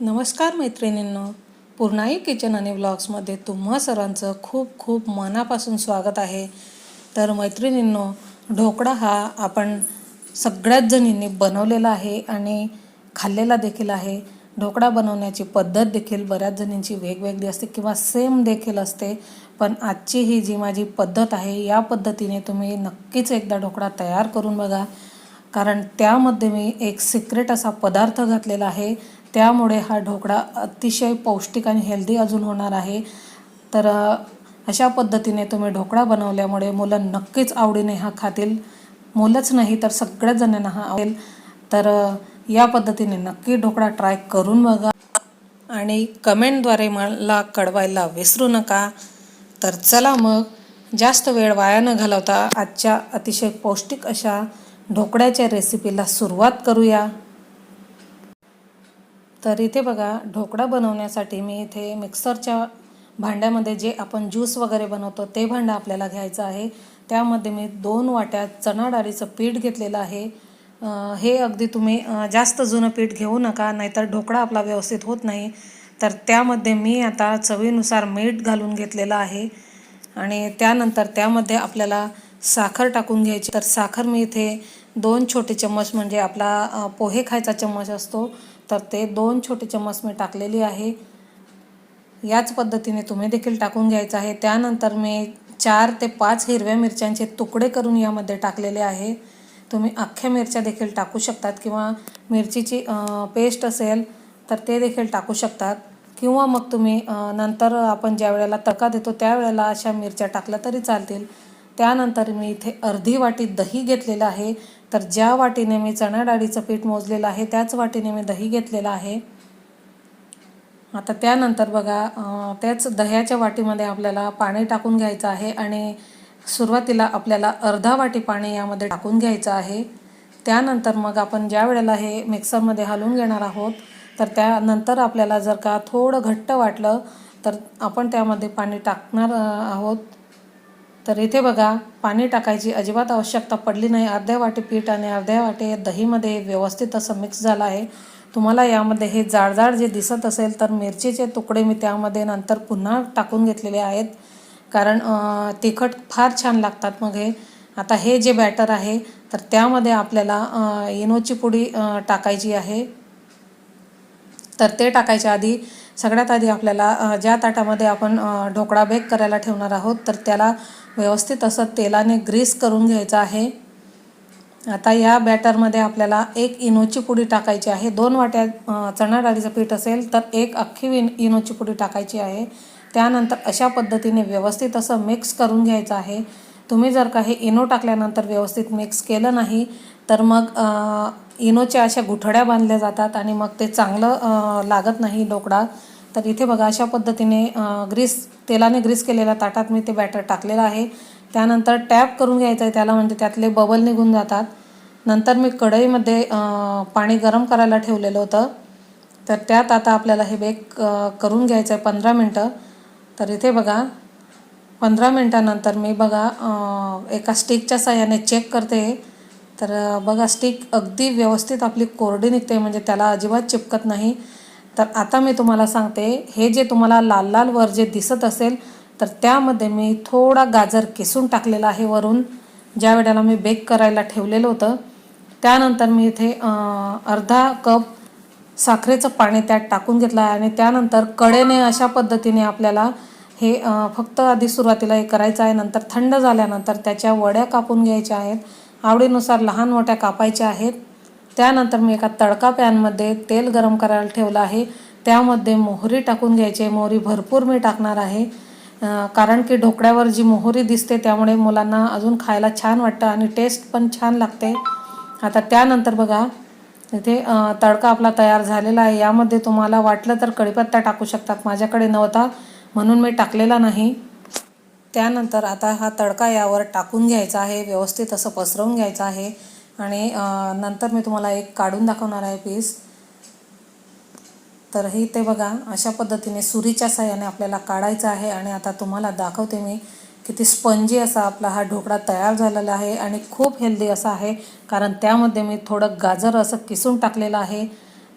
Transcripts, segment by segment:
नमस्कार मैत्रिणींनो. पूर्णाई किचन आणि व्लॉग्समध्ये तुम्हा सर्वांचं खूप खूप मनापासून स्वागत आहे. तर मैत्रिणींनो ढोकळा हा आपण सगळ्याच जणींनी बनवलेला आहे आणि खाल्लेला देखील आहे. ढोकळा बनवण्याची पद्धत देखील बऱ्याच जणींची वेगवेगळी असते किंवा सेम देखील असते. पण आजची ही जी माझी पद्धत आहे या पद्धतीने तुम्ही नक्कीच एकदा ढोकळा तयार करून बघा. कारण त्यामध्ये मी एक सिक्रेट असा पदार्थ घातलेला आहे. त्यामुळे हा ढोकळा अतिशय पौष्टिक आणि हेल्दी अजून होणार आहे. तर अशा पद्धतीने तुम्ही ढोकळा बनवल्यामुळे मुलं नक्कीच आवडीने हा खातील. मुलंच नाही तर सगळ्याच जणांना हा आवडेल. तर या पद्धतीने नक्की ढोकळा ट्राय करून बघा. आणि कमेंटद्वारे मला कळवायला विसरू नका. तर चला मग जास्त वेळ वाया न घालवता आजच्या अतिशय पौष्टिक अशा ढोकळ्याच्या रेसिपीला सुरुवात करूया. तर इथे बघा ढोकळा बनवण्यासाठी मी इथे मिक्सरच्या भांड्यामध्ये जे आपण ज्यूस वगैरे बनवतो ते भांडं आपल्याला घ्यायचं आहे. त्यामध्ये मी दोन वाट्या चणा डाळीचं पीठ घेतलेलं आहे. हे अगदी तुम्ही जास्त जुनं पीठ घेऊ नका नाहीतर ढोकळा आपला व्यवस्थित होत नाही. तर त्यामध्ये मी आता चवीनुसार मीठ घालून घेतलेलं आहे. आणि त्यानंतर त्यामध्ये आपल्याला साखर टाकून घ्यायची. तर साखर मी इथे दोन छोटे चम्मच म्हणजे आपला पोहे खायचा चम्मच असतो तर ते दोन छोटे चम्मच मी टाकलेली आहे. याच पद्धतीने तुम्ही देखील टाकून घ्यायचं आहे. त्यानंतर मी चार ते पाच हिरव्या मिरच्यांचे तुकडे करून यामध्ये टाकलेले आहे. तुम्ही अख्ख्या मिरच्या देखील टाकू शकतात किंवा मिरचीची पेस्ट असेल तर ते देखील टाकू शकतात. किंवा मग तुम्ही नंतर आपण ज्या वेळेला तडका देतो त्यावेळेला अशा मिरच्या टाकल्या तरी चालतील. त्यानंतर मी इथे अर्धी वाटी दही घेतलेलं आहे. तर ज्या वाटीने मी चणा डाळीचं पीठ मोजलेलं आहे त्याच वाटीने मी दही घेतलेलं आहे. आता त्यानंतर बघा त्याच दह्याच्या वाटीमध्ये आपल्याला पाणी टाकून घ्यायचं आहे आणि सुरुवातीला आपल्याला अर्धा वाटी पाणी यामध्ये टाकून घ्यायचं आहे. त्यानंतर मग आपण ज्या वेळेला हे मिक्सरमध्ये हलवून घेणार आहोत तर त्यानंतर आपल्याला जर का थोडं घट्ट वाटलं तर आपण त्यामध्ये पाणी टाकणार आहोत. तर इथे बघा पाणी टाकायची अजिबात आवश्यकता पडली नाही. अर्ध्या वाटी पीठ आणि अर्ध्या वाटी दहीमध्ये व्यवस्थित असं मिक्स झालं आहे. तुम्हाला यामध्ये हे जाडजाड जे दिसत असेल तर मिरचीचे तुकडे मी त्यामध्ये नंतर पुन्हा टाकून घेतलेले आहेत. कारण तिखट फार छान लागतात मग हे. आता हे जे बॅटर आहे तर त्यामध्ये आपल्याला इनोची पुडी टाकायची आहे. तर ते टाकायच्या आधी सगळ्यात आधी आपल्याला ज्या ताटामध्ये आपण ढोकळा बेक करायला ठेवणार आहोत तर त्याला व्यवस्थित असं तेलाने ग्रीस करून घ्यायचं आहे. आता या बॅटरमध्ये आपल्याला एक इनोची पुडी टाकायची आहे. दोन वाट्या चणा डाळीचं पीठ असेल तर एक अख्खी इन इनोची पुडी टाकायची आहे. त्यानंतर अशा पद्धतीने व्यवस्थित असं मिक्स करून घ्यायचं आहे. तुम्ही जर का हे इनो टाकल्यानंतर व्यवस्थित मिक्स केलं नाही तर मग इनोच्या अशा गुठड्या बांधल्या जातात आणि मग ते चांगलं लागत नाही ढोकळा तर इथे बघा अशा पद्धतीने ग्रीस तेलाने ग्रीस केलेल्या ताटात मी ते बॅटर टाकलेलं आहे. त्यानंतर टॅप करून घ्यायचं आहे त्याला म्हणजे त्यातले बबल निघून जातात. नंतर मी कढईमध्ये पाणी गरम करायला ठेवलेलं होतं. तर त्यात आता आपल्याला हे बेक करून घ्यायचं आहे पंधरा मिनटं. तर इथे बघा पंधरा मिनटानंतर मी बघा एका स्टिकच्या साह्याने चेक करते. तर बघा स्टिक अगदी व्यवस्थित आपली कोरडी निघते म्हणजे त्याला अजिबात चिपकत नाही. तर आता मी तुम्हाला सांगते हे जे तुम्हाला लाल लाल वर जे दिसत असेल तर त्यामध्ये मी थोडा गाजर किसून टाकलेला आहे वरून ज्या वेळेला मी बेक करायला ठेवलेलं होतं. त्यानंतर मी इथे अर्धा कप साखरेचं पाणी त्यात टाकून घेतलं आहे आणि त्यानंतर कडेने अशा पद्धतीने आपल्याला हे फक्त आधी सुरुवातीला हे करायचं आहे नंतर थंड झाल्यानंतर त्याच्या वड्या कापून घ्यायच्या आहेत. आवडीनुसार लहान मोठ्या कापायच्या आहेत. त्यानंतर मी एका तडका पॅनमध्ये तेल गरम करायला ठेवलं आहे. त्यामध्ये मोहरी टाकून घ्यायची आहे. मोहरी भरपूर मी टाकणार आहे. कारण की ढोकळ्यावर जी मोहरी दिसते त्यामुळे मुलांना अजून खायला छान वाटतं आणि टेस्ट पण छान लागते. आता त्यानंतर बघा इथे तडका आपला तयार झालेला आहे. यामध्ये तुम्हाला वाटलं तर कढीपत्ता टाकू शकतात. माझ्याकडे नव्हता म्हणून मी टाकलेला नाही. त्यानंतर आता हा तडका यावर टाकून घ्यायचा आहे. व्यवस्थित असं पसरवून घ्यायचं आहे. आणि नंतर मी तुम्हाला एक काढून दाखवणार आहे पीस तर हे ते बघा अशा पद्धतीने सुरीच्या साह्याने आपल्याला काढायचं आहे आणि आता तुम्हाला दाखवते मी किती स्पंजी असा आपला हा ढोकळा तयार झालेला आहे आणि खूप हेल्दी असा आहे. कारण त्यामध्ये मी थोडं गाजर असं किसून टाकलेलं आहे.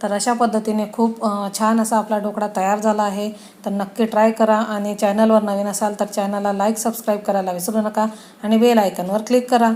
तर अशा पद्धतीने खूप छान असा आपला ढोकळा तयार झाला आहे. तर नक्की ट्राय करा आणि चॅनलवर नवीन असाल तर चॅनलला लाईक सबस्क्राईब करायला विसरू नका आणि बेल आयकनवर क्लिक करा.